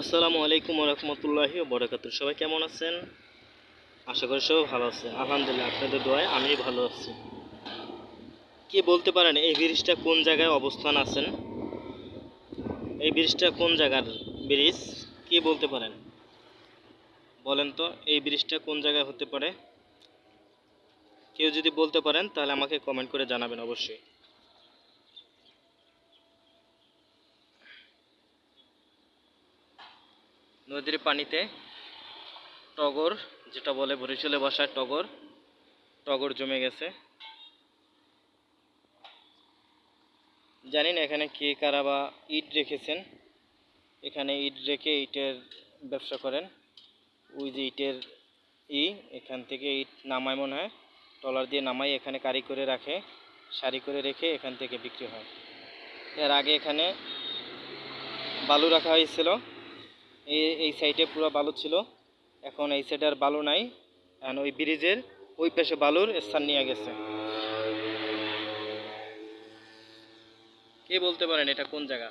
আসসালামু আলাইকুম রহমতুল্লাহি বরকাতুর সবাই কেমন আছেন? আশা করি সবাই ভালো আছে আলহামদুলিল্লাহ, আপনাদের দোয়ায় আমি ভালো আছি। কি বলতে পারেন, এই ব্রিজটা কোন জায়গায় অবস্থান আছেন? এই ব্রিজটা কোন জায়গার ব্রিজ? কি বলতে পারেন? বলেন তো, এই ব্রিজটা কোন জায়গায় হতে পারে? কেউ যদি বলতে পারেন, তাহলে আমাকে কমেন্ট করে জানাবেন অবশ্যই। নদীর পানিতে টগর, যেটা বলে বরিশালে বসায় টগর টগর জমে গেছে। জানি না এখানে কে কারা বা ইট রেখেছেন। এখানে ইট রেখে ইটের ব্যবসা করেন। ওই যে ইটের ই, এখান থেকে ইট নামায় মনে হয়। ট্রলার দিয়ে নামাই এখানে কারি করে রাখে, সারি করে রেখে এখান থেকে বিক্রি হয়। এর আগে এখানে বালু রাখা হয়েছিল। এই এই সাইডে পুরো বালু ছিল। এখন এই সাইডে আর বালু নাই। অ্যান্ড ওই ব্রিজের ওই পাশে বালুর স্থান নিয়ে গেছে। কে বলতে পারেন এটা কোন জায়গা?